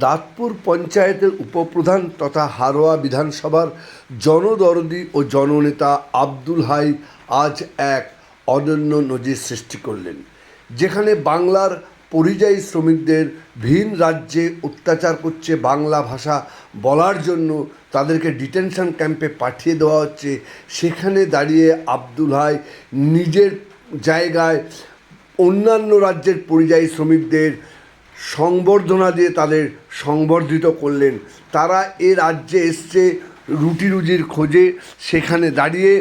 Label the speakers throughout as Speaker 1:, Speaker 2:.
Speaker 1: দাঁতপুর পঞ্চায়েতের উপপ্রধান তথা হারোয়া বিধানসভার জনদরদি ও জননেতা আব্দুল হাই আজ এক অনন্য নজির সৃষ্টি করলেন, যেখানে বাংলার পরিযায়ী শ্রমিকদের ভিন রাজ্যে অত্যাচার করছে বাংলা ভাষা বলার জন্য তাদেরকে ডিটেনশন ক্যাম্পে পাঠিয়ে দেওয়া হচ্ছে। সেখানে দাঁড়িয়ে আব্দুল হাই নিজের জায়গায় অন্যান্য রাজ্যের পরিযায়ী শ্রমিকদের সংবর্ধনা দিয়ে তাদের সংবর্ধিত করলেন। তারা এ রাজ্যে এসছে রুটি রুজির খোঁজে, সেখানে দাঁড়িয়ে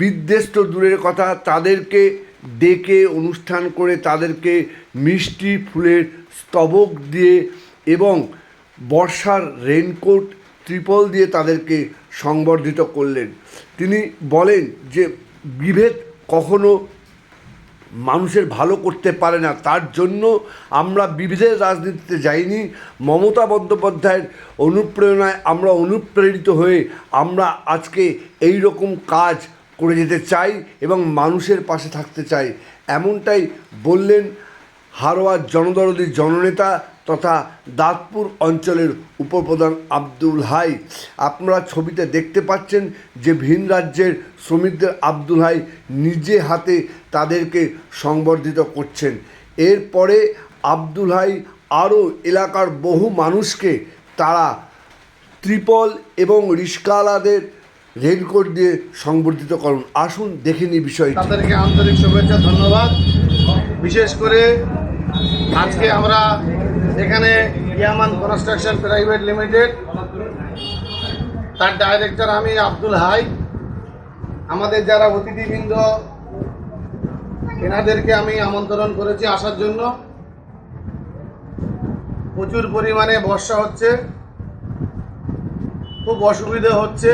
Speaker 1: বিদ্বেষ তো দূরের কথা, তাদেরকে ডেকে অনুষ্ঠান করে তাদেরকে মিষ্টি ফুলের স্তবক দিয়ে এবং বর্ষার রেনকোট ত্রিপল দিয়ে তাদেরকে সংবর্ধিত করলেন। তিনি বলেন যে বিভেদ কখনো মানুষের ভালো করতে পারে না, তার জন্য আমরা বিভেদের রাজনীতিতে যাইনি। মমতা বন্দ্যোপাধ্যায়ের অনুপ্রেরণায় আমরা অনুপ্রেরিত হয়ে আমরা আজকে এই রকম কাজ করে যেতে চাই এবং মানুষের পাশে থাকতে চাই। এমনটাই বললেন হারোয়ার জনদরদের জননেতা তথা দাঁতপুর অঞ্চলের উপপ্রধান আব্দুল হাই। আপনারা ছবিতে দেখতে পাচ্ছেন যে ভিন রাজ্যের শ্রমিকদের আব্দুল হাই নিজে হাতে তাদেরকে সংবর্ধিত করছেন। এরপরে আব্দুল হাই আরও এলাকার বহু মানুষকে তারা ত্রিপল এবং রিস্কাওয়ালাদের রেলকোট দিয়ে সংবর্ধিত করুন। আসুন, দেখে নিই বিষয়টি।
Speaker 2: তাদেরকে আন্তরিক শুভেচ্ছা, ধন্যবাদ। বিশেষ করে আজকে আমরা এখানে ইয়ামান কনস্ট্রাকশন প্রাইভেট লিমিটেড। তার ডাইরেক্টর আমি আব্দুল হাই। আমাদের যারা অতিথিবৃন্দ, এনাদেরকে আমি আমন্ত্রণ করেছি আসার জন্য। প্রচুর পরিমাণে বর্ষা হচ্ছে। খুব অসুবিধে হচ্ছে।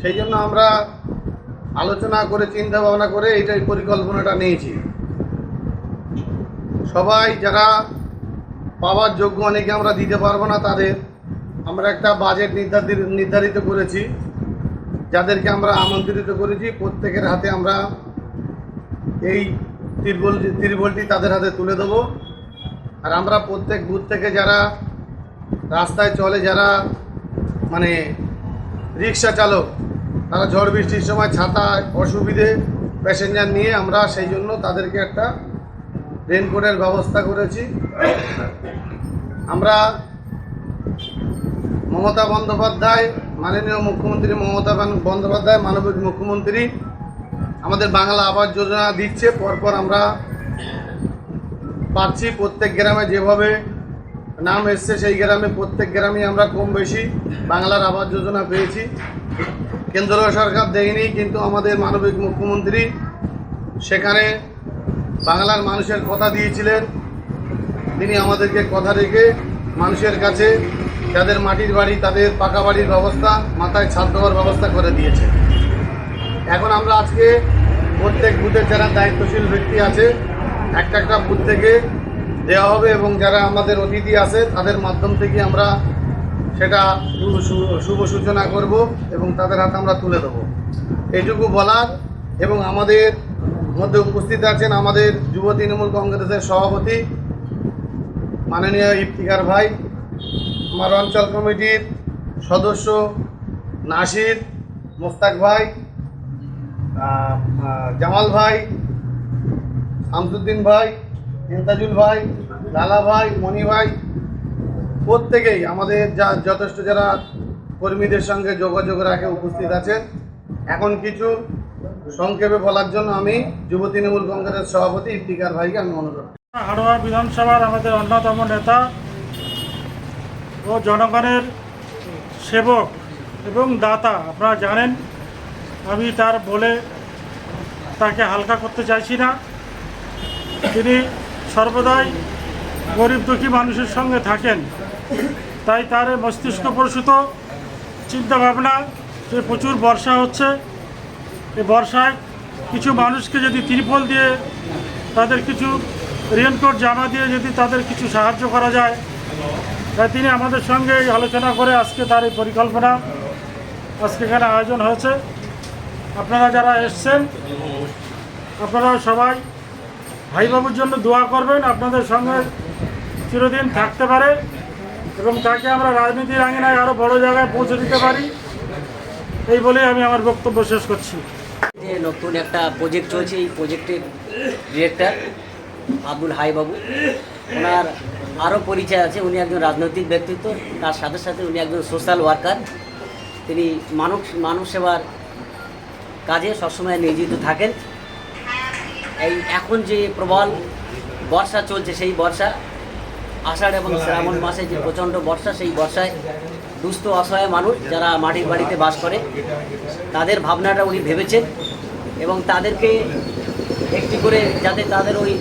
Speaker 2: সেই জন্য আমরা আলোচনা করে, চিন্তা ভাবনা করে এইটাই পরিকল্পনাটা নিয়েছি। সবাই যারা পাওয়ার যোগ্য অনেকে আমরা দিতে পারব না তাদের। আমরা একটা বাজেট নির্ধারিত নির্ধারিত করেছি, যাদেরকে আমরা আমন্ত্রিত করেছি, প্রত্যেকের হাতে আমরা এই তিরবল তিরবলটি তাদের হাতে তুলে দেবো। আর আমরা প্রত্যেক বুথ থেকে যারা রাস্তায় চলে, যারা মানে রিক্সা চালক, তারা ঝড় বৃষ্টির সময় ছাতা অসুবিধে প্যাসেঞ্জার নিয়ে আমরা সেই জন্য তাদেরকে একটা রেনকোটের ব্যবস্থা করেছি। আমরা মমতা বন্দ্যোপাধ্যায়, মাননীয় মুখ্যমন্ত্রী মমতা বন্দ্যোপাধ্যায়, মানবিক মুখ্যমন্ত্রী আমাদের বাংলা আবাস যোজনা দিচ্ছে। পরপর আমরা পাচ্ছি প্রত্যেক গ্রামে যেভাবে নাম এসছে, সেই গ্রামে প্রত্যেক গ্রামে আমরা কম বেশি বাংলার আবাস যোজনা পেয়েছি। কেন্দ্র সরকার দেয়নি, কিন্তু আমাদের মানবিক মুখ্যমন্ত্রী সেখানে বাংলার মানুষের কথা দিয়েছিলেন। তিনি আমাদেরকে কথা রেখে মানুষের কাছে যাদের মাটির বাড়ি, তাদের পাকা বাড়ির ব্যবস্থা, মাথায় ছাদ দেওয়ার ব্যবস্থা করে দিয়েছে। এখন আমরা আজকে প্রত্যেক বুথের যারা দায়িত্বশীল ব্যক্তি আছে, একটা একটা বুথ থেকে দেওয়া হবে এবং যারা আমাদের অতিথি আছে, তাদের মাধ্যম থেকে আমরা সেটা শুভ- সূচনা করব এবং তাদের হাতে আমরা তুলে দেবো। এইটুকু বলার এবং আমাদের মধ্যে উপস্থিত আছেন আমাদের যুব তৃণমূল কংগ্রেসের সভাপতি মাননীয় ইফতিকার ভাই, আমার অঞ্চল কমিটির সদস্য নাসির, মোস্তাক ভাই জামাল ভাই, শামসুদ্দিন ভাই ইন্তাজুল ভাই, লালা ভাই, মণি ভাই, প্রত্যেকেই আমাদের যা যথেষ্ট যারা কর্মীদের সঙ্গে যোগাযোগ রাখে উপস্থিত আছেন। এখন কিছু সংক্ষেপে বলার জন্য আমি যুব তৃণমূল কংগ্রেসের সভাপতি ইফতিকার ভাইকে আমি অনুরোধ।
Speaker 3: হাড়োয়া বিধানসভার আমাদের অন্যতম নেতা ও জনগণের সেবক এবং দাতা। আপনারা জানেন, আমি তার বলে তাকে হালকা করতে চাইছি না। তিনি সর্বদাই গরিব দুঃখী মানুষের সঙ্গে থাকেন। তাই তার মস্তিষ্ক প্রসূত, চিন্তাভাবনা, যে প্রচুর বর্ষা হচ্ছে এই বর্ষায় কিছু মানুষকে যদি ত্রিপল দিয়ে তাদের কিছু রেনকোট জামা দিয়ে যদি তাদের কিছু সাহায্য করা যায়, তাই তিনি আমাদের সঙ্গে আলোচনা করে আজকে তার এই পরিকল্পনা আজকে এখানে আয়োজন হয়েছে। আপনারা যারা এসছেন আপনারা সবাই ভাইবাবুর জন্য দোয়া করবেন, আপনাদের সঙ্গে চিরদিন থাকতে পারে এবং তাকে আমরা রাজনীতির আঙিনায় আরও বড় জায়গায় পৌঁছে দিতে পারি। এই বলেই আমি আমার বক্তব্য শেষ করছি।
Speaker 4: যে নতুন একটা প্রজেক্ট চলছে, এই প্রজেক্টের ডিরেক্টর আব্দুল হাই বাবু। ওনার আরও পরিচয় আছে, উনি একজন রাজনৈতিক ব্যক্তিত্ব। তার সাথে সাথে উনি একজন সোশ্যাল ওয়ার্কার তিনি মানব মানব সেবার কাজে সবসময় নিয়োজিত থাকেন। এই এখন যে প্রবল বর্ষা চলছে, সেই বর্ষা, আষাঢ় এবং শ্রাবণ মাসে যে প্রচণ্ড বর্ষা, সেই বর্ষায় দুস্থ, অসহায় মানুষ যারা মাটির বাড়িতে বাস করে, তাদের ভাবনাটা উনি ভেবেছেন এবং তাদেরকে একটি করে যাতে তাদের ওই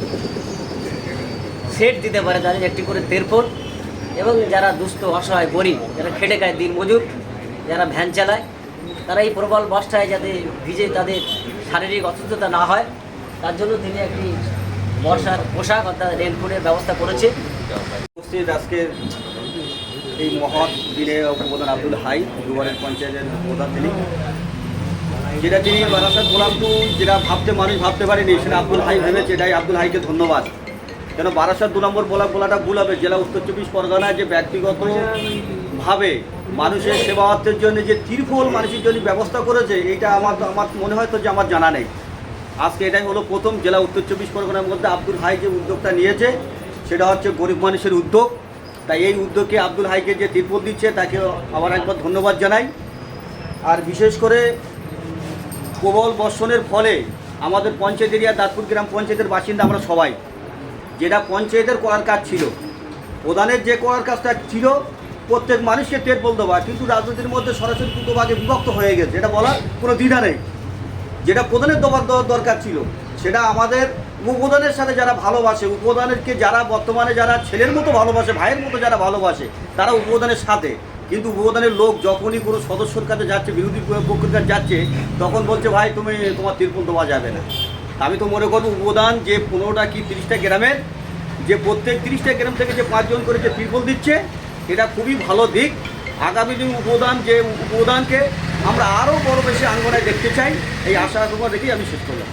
Speaker 4: সেট দিতে পারে, তাদের একটি করে তেরপোল এবং যারা দুস্থ, অসহায়, গরিব, যারা খেটে খায় দিন মজুর, যারা ভ্যান চালায়, তারা এই প্রবল বর্ষায় যাতে ভিজে তাদের শারীরিক অসুস্থতা না হয়, তার জন্য তিনি একটি বর্ষার পোশাক অর্থাৎ রেনকোটের ব্যবস্থা করেছে
Speaker 5: আজকের এই মহৎ দিনে উপপ্রধান আব্দুল হাই দুবারের পঞ্চায়েতের প্রধান তিনি। যেটা তিনি বারাসাত গোলামটু যেটা ভাবতে মানুষ ভাবতে পারেনি, সেটা আব্দুল হাই ভেবেছে, এটাই আব্দুল হাইকে ধন্যবাদ। কেন বারাসাত দু নম্বর বলা বলাটা ভুল হবে, জেলা উত্তর চব্বিশ পরগনায় যে ব্যক্তিগতভাবে মানুষের সেবার্থের জন্য যে ত্রিফল মানুষের জন্য ব্যবস্থা করেছে, এটা আমার আমার মনে হয় তো যে আমার জানা নেই। আজকে এটাই হলো প্রথম জেলা উত্তর চব্বিশ পরগনার মধ্যে আব্দুল হাই যে উদ্যোগটা নিয়েছে, সেটা হচ্ছে গরিব মানুষের উদ্যোগ। তাই এই উদ্যোগে আব্দুল হাইকে যে ত্রিপল দিচ্ছে, তাকে আবার একবার ধন্যবাদ জানাই। আর বিশেষ করে প্রবল বর্ষণের ফলে আমাদের পঞ্চায়েত এরিয়া, দাঁতপুর গ্রাম পঞ্চায়েতের বাসিন্দা আমরা সবাই। যেটা পঞ্চায়েতের করার কাজ ছিল। প্রধানের যে করার কাজটা ছিল, প্রত্যেক মানুষকে বলতে দেওয়া, কিন্তু রাজনীতির মধ্যে সরাসরি দুটো ভাগে বিভক্ত হয়ে গেছে। এটা বলার কোনো দ্বিধা নেই। যেটা প্রধানের দেওয়ার দরকার ছিল, সেটা আমাদের উপপ্রধানের সাথে যারা ভালোবাসে উপপ্রধানেরকে যারা বর্তমানে যারা ছেলের মতো ভালোবাসে, ভাইয়ের মতো যারা ভালোবাসে, তারা উপপ্রধানের সাথে। কিন্তু উপদানের লোক যখনই কোনো সদস্যর কাছে যাচ্ছে, বিরোধী পক্ষের কাছে যাচ্ছে, তখন বলছে, ভাই, তুমি তোমার তিরপল দেওয়া যাবে না। আমি তো মনে করব, উপদান যে পনেরোটা কি তিরিশটা গ্রামের, যে প্রত্যেক তিরিশটা গ্রাম থেকে যে পাঁচজন করে যে তিরপল দিচ্ছে, এটা খুবই ভালো দিক। আগামী দিন উপদান যে উপদানকে আমরা আরও বড় বেশি আঙ্গনায় দেখতে চাই, এই আশা আকাঙ্ক্ষা রেখেই আমি শেষ করলাম।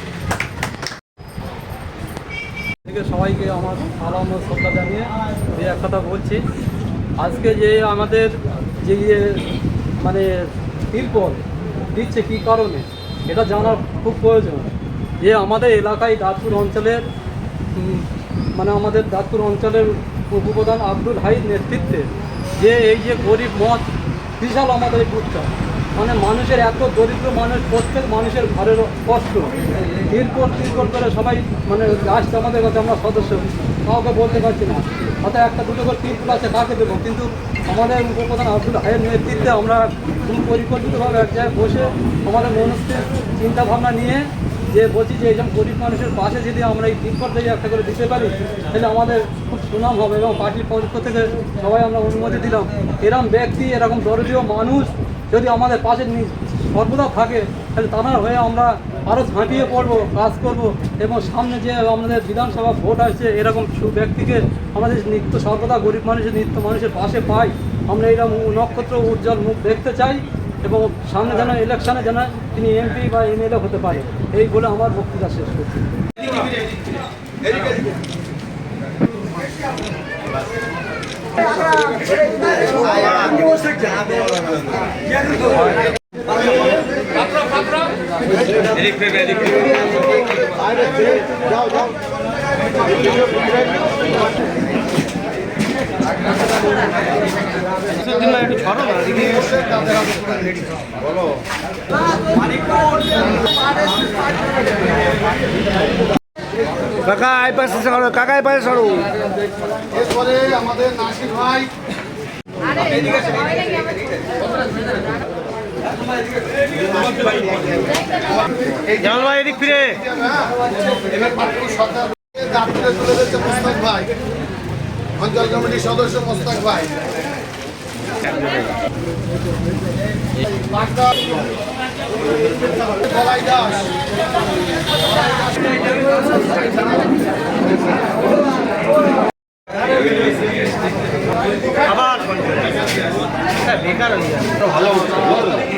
Speaker 6: থেকে সবাইকে আমার সালাম ও শ্রদ্ধা জানিয়ে যে এক কথা বলছি। আজকে যে আমাদের যে ইয়ে মানে তিরপল দিচ্ছে কী কারণে, এটা জানার খুব প্রয়োজন। যে আমাদের এলাকায় দাঁতপুর অঞ্চলের মানে আমাদের দাঁতপুর অঞ্চলের উপপ্রধান আব্দুল হাইদ নেতৃত্বে যে এই যে গরিব মত বিশাল আমাদের বুথটা মানে মানুষের এত দরিদ্র মানুষ, প্রত্যেক মানুষের ঘরের কষ্ট। তিরপল তিরপল করে সবাই মানে আসছে আমাদের কাছে আমরা সদস্য, কাউকে বলতে পারছি না। হয়তো একটা দুটো করে তিরপল আছে, কাকে দেবো? কিন্তু আমাদের উপপ্রধান আব্দুল হাইয়ের নেতৃত্বে আমরা খুব পরিকল্পিতভাবে এক জায়গায় বসে আমাদের মনস্থির চিন্তা ভাবনা নিয়ে যে বলছি যে এইসব গরিব মানুষের পাশে যদি আমরা এই তিরপল থেকে একটা করে দিতে পারি, তাহলে আমাদের খুব সুনাম হবে এবং পার্টির পক্ষ থেকে সবাই আমরা অনুমতি দিলাম। এরকম ব্যক্তি, এরকম দরিদ্র মানুষ যদি আমাদের পাশে সর্বদা থাকে, তাহলে তারা হয়ে আমরা আরও ঝাঁপিয়ে পড়ব, কাজ করব এবং সামনে যে আমাদের বিধানসভা ভোট আসছে, এরকম ব্যক্তিকে আমাদের নিত্য সর্বদা গরিব মানুষের, নিত্য মানুষের পাশে পাই। আমরা এরকম নক্ষত্র উজ্জ্বল মুখ দেখতে চাই এবং সামনে যেন ইলেকশনে যেন তিনি এমপি বা এমএলএ হতে পারে। এই বলে আমার বক্তৃতা শেষ করছি। একটু ছড়ো না বলো।
Speaker 1: কাকা আই পাশে সরো কাকা আই পাশে সরো।
Speaker 2: এরপরে আমাদের নাসির ভাই।
Speaker 1: জামাল ভাই এদিক ফিরে।
Speaker 2: দাপ্তরে তুলে দিচ্ছে মোস্তাক ভাই। অঞ্চল কমিটির সদস্য মোস্তাক ভাই। বাগদা, বলাই দাস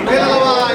Speaker 2: বেলাল ভাই,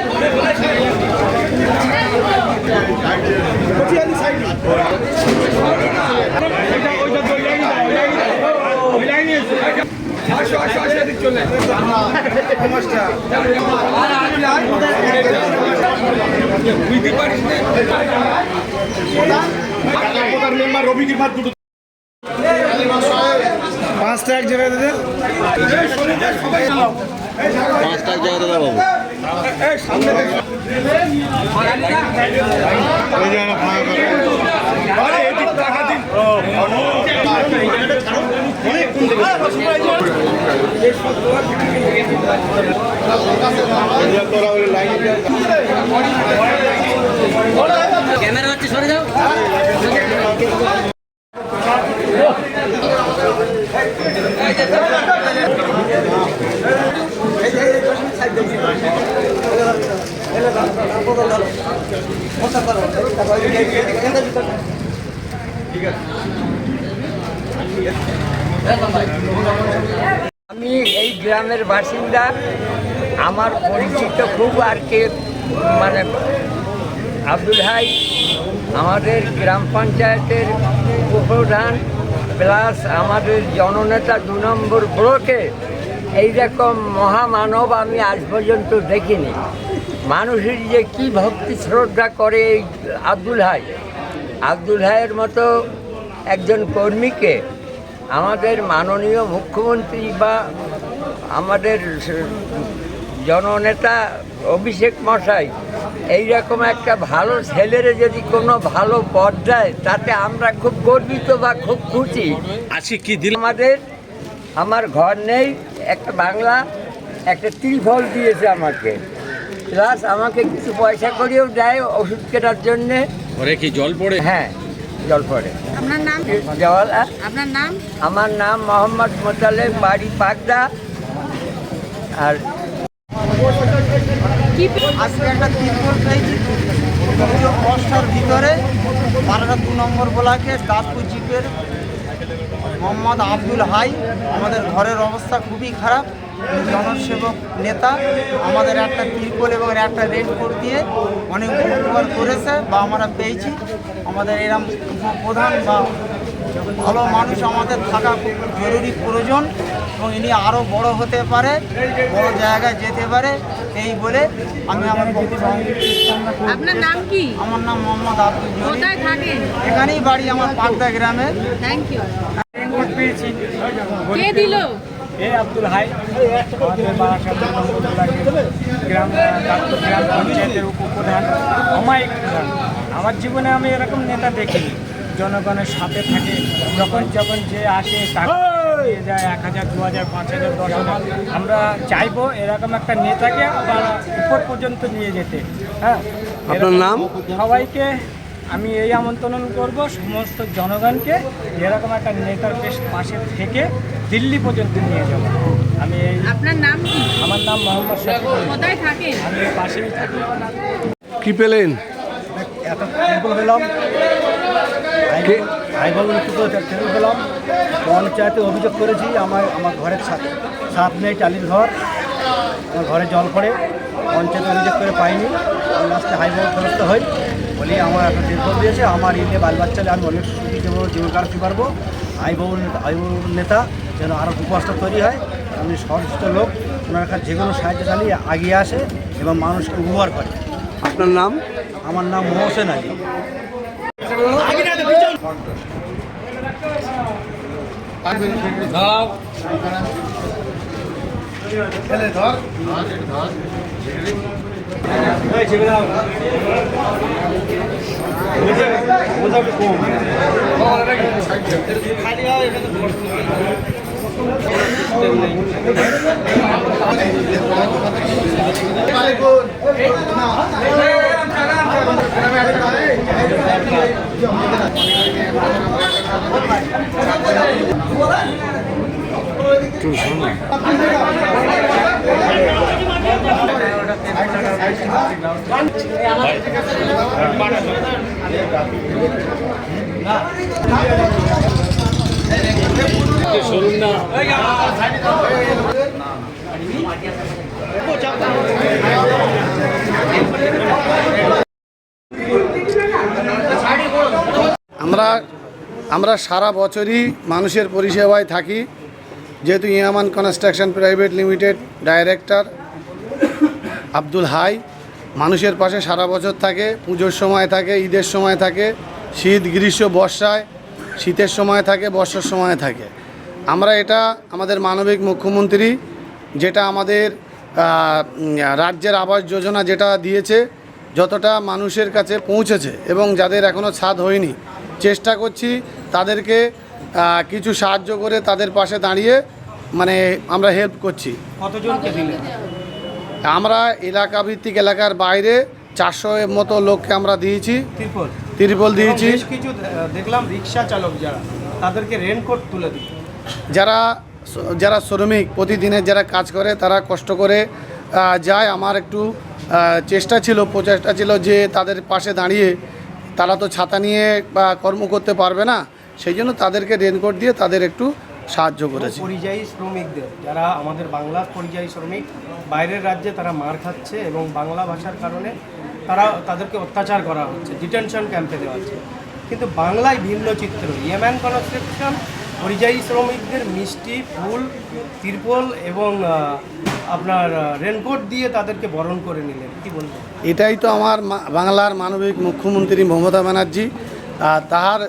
Speaker 2: মুখ আসছে না দাদা
Speaker 7: পাঁচটা এক জায়গায় দিতে
Speaker 5: ক্যামেরা হচ্ছে সরে যাও।
Speaker 8: আমি এই গ্রামের বাসিন্দা। আমার পরিচিত খুব আর কে মানে আব্দুল হাই, আমাদের গ্রাম পঞ্চায়েতের উপপ্রধান, প্লাস আমাদের জননেতা দু নম্বর ব্লকে। এইরকম মহামানব আমি আজ পর্যন্ত দেখিনি। মানুষের যে কি ভক্তি শ্রদ্ধা করে এই আব্দুল হাই। আব্দুল হাইয়ের মতো একজন কর্মীকে আমাদের মাননীয় মুখ্যমন্ত্রী বা আমাদের জননেতা অভিষেক মশাই এইরকম একটা ভালো ছেলেরে যদি কোনো ভালো পদ দেয় তাতে আমরা খুব গর্বিত বা খুব খুশি।
Speaker 9: আজকে কি দিল?
Speaker 8: আমাদের আমার ঘর নেই একটা বাংলা একটা ত্রিফল দিয়েছে আমাকে। প্লাস আমাকে কিছু পয়সা করেও দেয় ওষুধ কেনার জন্যে।
Speaker 9: ঘরে কি জল পড়ে?
Speaker 8: হ্যাঁ জল পড়ে।
Speaker 2: আপনার নাম?
Speaker 8: জওয়ালা
Speaker 2: আপনার নাম?
Speaker 8: আমার নাম মোহাম্মদ মোতালেব বাড়ি পাকদা আর
Speaker 10: আজকে একটা তিরপল পেয়েছি। কষ্টার ভিতরে বারোটা দু নম্বর ব্লকে দাসপুর জিপের মোহাম্মদ আব্দুল হাই। আমাদের ঘরের অবস্থা খুবই খারাপ। জনসেবক নেতা আমাদের একটা তিরপল এবং একটা রেনকোট দিয়ে অনেক উপকার করেছে বা আমরা পেয়েছি। আমাদের এরম প্রধান বা ভালো মানুষ আমাদের থাকা খুব জরুরি প্রয়োজন এবং ইনি আরও বড় হতে পারে বড় জায়গায় যেতে পারে এই বলে আমি আমার
Speaker 2: আপনার নাম কি?
Speaker 10: আমার নাম মোহাম্মদ আব্দুল এখানেই বাড়ি আমার পাকদা গ্রামে।
Speaker 2: থ্যাংক ইউ
Speaker 11: পেয়েছি।
Speaker 2: কে দিল?
Speaker 11: এ আব্দুল হাই আমাদের বারাসাত গ্রাম ডাক্তার গ্রাম পঞ্চায়েতের উপপ্রধান অমায়িক প্রধান। আমার জীবনে আমি এরকম নেতা দেখিনি। জনগণের সাথে থাকে যখন যখন যে আসে টাকা দিয়ে যায় এক হাজার দু হাজার পাঁচ হাজার দশ হাজার। আমরা চাইব এরকম একটা নেতাকে আবার উপর পর্যন্ত নিয়ে যেতে। হ্যাঁ?
Speaker 12: আপনার নাম?
Speaker 11: সবাইকে আমি এই আমন্ত্রণ করব সমস্ত জনগণকে এরকম একটা নেতার বেশ পাশে থেকে দিল্লি পর্যন্ত নিয়ে যাব। আমি
Speaker 2: আপনার নাম কি?
Speaker 11: আমার নাম মোহাম্মদ
Speaker 2: কোথায় থাকেন?
Speaker 11: আমি পাশেই থাকি।
Speaker 12: কি পেলেন
Speaker 11: এত টেম্পল পেলাম। হাইবাবুল টেম্পল পেলাম। পঞ্চায়েতে অভিযোগ করেছি আমার আমার ঘরের সাথে সাত নেই টালির ঘর। আমার ঘরে জল পড়ে। পঞ্চায়েতে অভিযোগ করে পাইনি। আমি লাস্টে হাইবাবুল ফেরত হই। বলি আমার একটা টেম্পল দিয়েছে আমার ইলে বাল বাচ্চালে আমি অনেক সুখী জীবন জীবন কাটাতে পারব। হাইবাবুল হাইবাবুল নেতা যেন আরও উপাসটা তৈরি হয় আমি সহস্ত লোক ওনার কাছে যে কোনো সাহায্য চালিয়ে এগিয়ে আসে এবং মানুষকে উপহার করে।
Speaker 12: আপনার নাম?
Speaker 11: আমার নাম মোহসেন আলী।
Speaker 13: কম। না
Speaker 2: আমরা আমরা সারা বছরই মানুষের পরিষেবায় থাকি। যেহেতু Yaman construction private limited director Abdul Hai, মানুষের পাশে সারা বছর থাকে, পুজোর সময় থাকে, ঈদের সময় থাকে, শীত, গ্রীষ্ম, বর্ষায় শীতের সময় থাকে বর্ষার সময় থাকে। আমরা এটা আমাদের মানবিক মুখ্যমন্ত্রী যেটা আমাদের রাজ্যের আবাস যোজনা যেটা দিয়েছে যতটা মানুষের কাছে পৌঁছেছে এবং যাদের এখনও ছাদ হয়নি চেষ্টা করছি তাদেরকে কিছু সাহায্য করে তাদের পাশে দাঁড়িয়ে মানে আমরা হেল্প করছি। আমরা এলাকাভিত্তিক এলাকার বাইরে চারশো মতো লোককে আমরা দিয়েছি।
Speaker 14: তিরপল
Speaker 2: দিয়েছি।
Speaker 14: বেশ কিছু দেখলাম রিক্সা চালক যারা তাদেরকে রেনকোট তুলে দিই।
Speaker 2: যারা যারা শ্রমিক প্রতিদিনের যারা কাজ করে তারা কষ্ট করে যায়। আমার একটু চেষ্টা ছিল প্রচেষ্টা ছিল যে তাদের পাশে দাঁড়িয়ে তারা তো ছাতা নিয়ে বা কর্ম করতে পারবে না সেই জন্য তাদেরকে রেনকোট দিয়ে তাদের একটু সাহায্য করেছে।
Speaker 14: পরিযায়ী শ্রমিকদের যারা আমাদের বাংলার পরিযায়ী শ্রমিক বাইরের রাজ্যে তারা মার খাচ্ছে এবং বাংলা ভাষার কারণে তারা তাদেরকে অত্যাচার করা হচ্ছে ডিটেনশন ক্যাম্পে দেওয়া হচ্ছে। কিন্তু বাংলায় ভিন্ন চিত্র। ইয়েম্যান কনস্ট্রাকশন পরিযায়ী শ্রমিকদের মিষ্টি, ফুল, তিরপল এবং আপনার রেনকোট দিয়ে তাদেরকে বরণ করে নিলেন। কি বলবেন?
Speaker 2: এটাই তো আমার বাংলার মানবিক মুখ্যমন্ত্রী মমতা ব্যানার্জি তাহার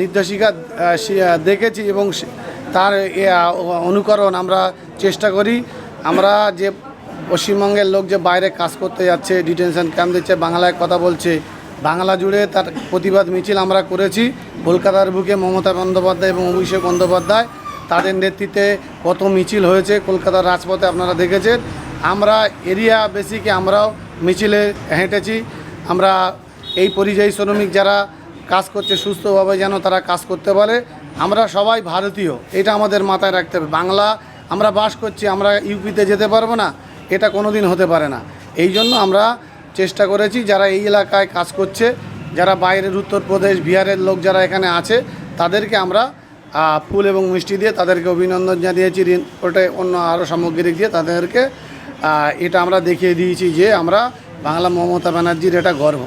Speaker 2: নির্দেশিকা দেখেছি এবং তার অনুকরণ আমরা চেষ্টা করি। আমরা যে পশ্চিমবঙ্গের লোক যে বাইরে কাজ করতে যাচ্ছে ডিটেনশন ক্যাম্প দিচ্ছে, বাংলায় কথা বলছে, বাংলা জুড়ে তার প্রতিবাদ মিছিল আমরা করেছি। কলকাতার বুকে মমতা বন্দ্যোপাধ্যায় এবং অভিষেক বন্দ্যোপাধ্যায় তাদের নেতৃত্বে কত মিছিল হয়েছে, কলকাতার রাজপথে আপনারা দেখেছেন। আমরা এরিয়া বেসিকে আমরাও মিছিলে হেঁটেছি। আমরা এই পরিযায়ী শ্রমিক যারা কাজ করছে সুস্থভাবে যেন তারা কাজ করতে পারে। আমরা সবাই ভারতীয়, এটা আমাদের মাথায় রাখতে হবে। বাংলা, আমরা বাস করছি, আমরা ইউপিতে যেতে পারব না। এটা কোনো দিন হতে পারে না। এই জন্য আমরা চেষ্টা করেছি, যারা এই এলাকায় কাজ করছে, যারা বাইরের উত্তরপ্রদেশ, বিহারের লোক যারা এখানে আছে, তাদেরকে আমরা ফুল এবং মিষ্টি দিয়ে তাদেরকে অভিনন্দন জানিয়েছি, ঋণ ওটাই অন্য আরও সামগ্রী দিয়ে তাদেরকে এটা আমরা দেখিয়ে দিয়েছি যে আমরা বাংলা মমতা ব্যানার্জির এটা গর্ব।